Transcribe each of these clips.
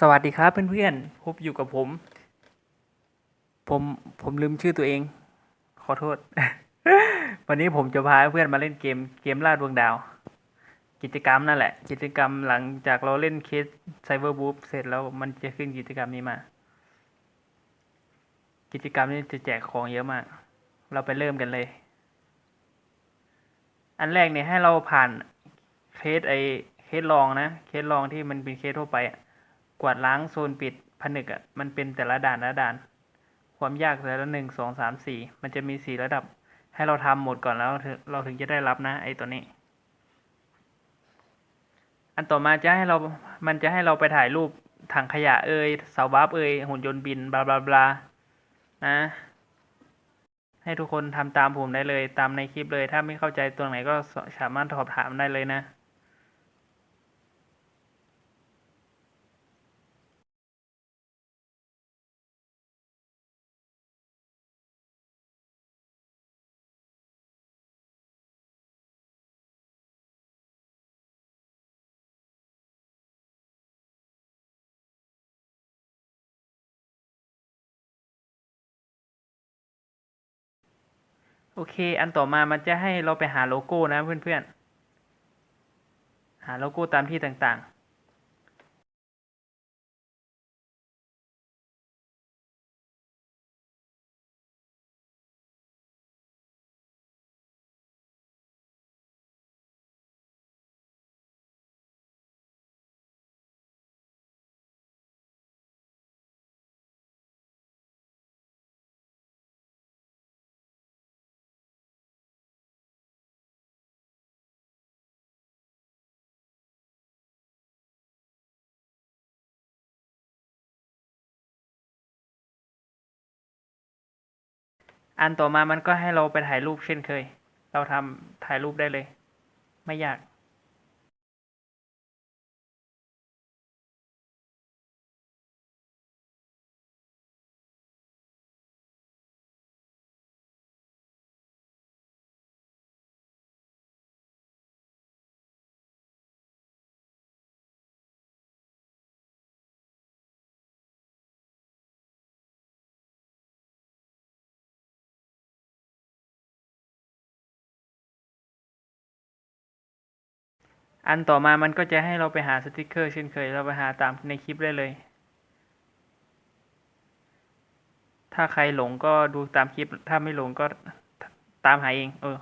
สวัสดีครับเพื่อนๆ พบอยู่กับผม ผมผมลืมชื่อตัวเอง ขอโทษ วันนี้ผมจะพาเพื่อนมาเล่นเกมเกมล่าดวงดาว กิจกรรมนั่นแหละ กิจกรรมหลังจากเราเล่นเคสไซเบอร์บูฟเสร็จแล้วมันจะขึ้นกิจกรรมนี้มา กิจกรรมนี้จะแจกของเยอะมาก เราไปเริ่มกันเลย อันแรกเนี่ยให้เราผ่านเคสไอเคสลองนะ เคสลองที่มันเป็นเคสทั่วไปอะ กวาดล้างโซนปิดผนึกอะมันเป็นแต่ละด่านละด่าน ความยากแต่ละหนึ่งสองสามสี่มันจะมีสี่ระดับ ให้เราทำหมดก่อนแล้วถึงเราถึงจะได้รับนะไอตัวนี้ อันต่อมาจะให้เรา มันจะให้เราไปถ่ายรูปถังขยะเอ่ยเสาบัฟเอ่ยหุ่นยนต์บินบลาบลาบลานะให้ทุกคนทำตามผมได้เลยตามในคลิปเลย ถ้าไม่เข้าใจตรงไหนก็สามารถสอบถามได้เลยนะ โอเค อันต่อมามันจะให้เราไปหาโลโก้นะเพื่อนๆ หาโลโก้ตามที่ต่างๆ อันต่อมามันก็ให้เราไปถ่ายรูปเช่นเคย เราทำถ่ายรูปได้เลย ไม่ยาก อันต่อมามันก็จะให้เราไปหาสติกเกอร์เช่นเคย เราไปหาตามในคลิปได้เลย ถ้าใครหลงก็ดูตามคลิป ถ้าไม่หลงก็ตามหาเอง เออ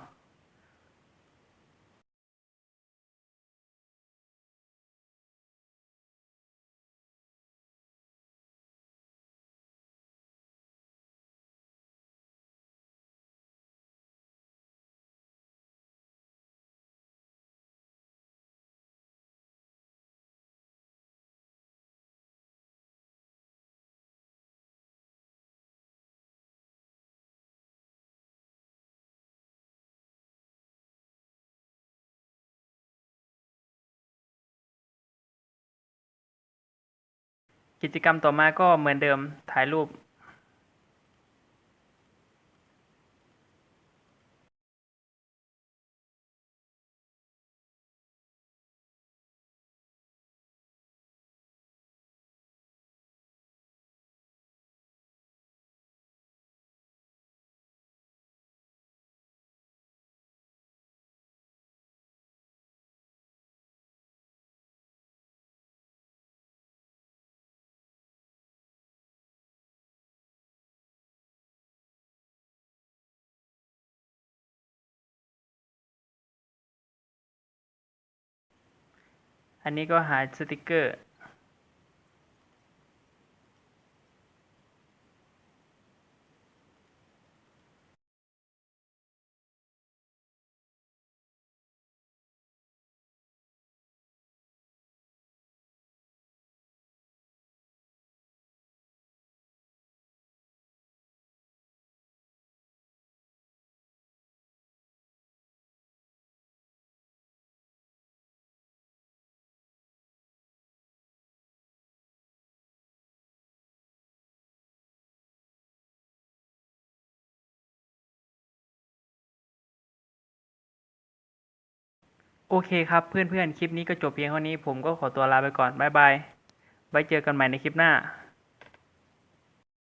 กิจกรรมต่อมาก็เหมือนเดิมถ่ายรูป อันนี้ก็หาสติกเกอร์ โอเคครับเพื่อนๆ คลิปนี้ก็จบเพียงเท่านี้ผมก็ขอตัวลาไปก่อน บ๊ายบาย ไว้เจอกันใหม่ในคลิปหน้า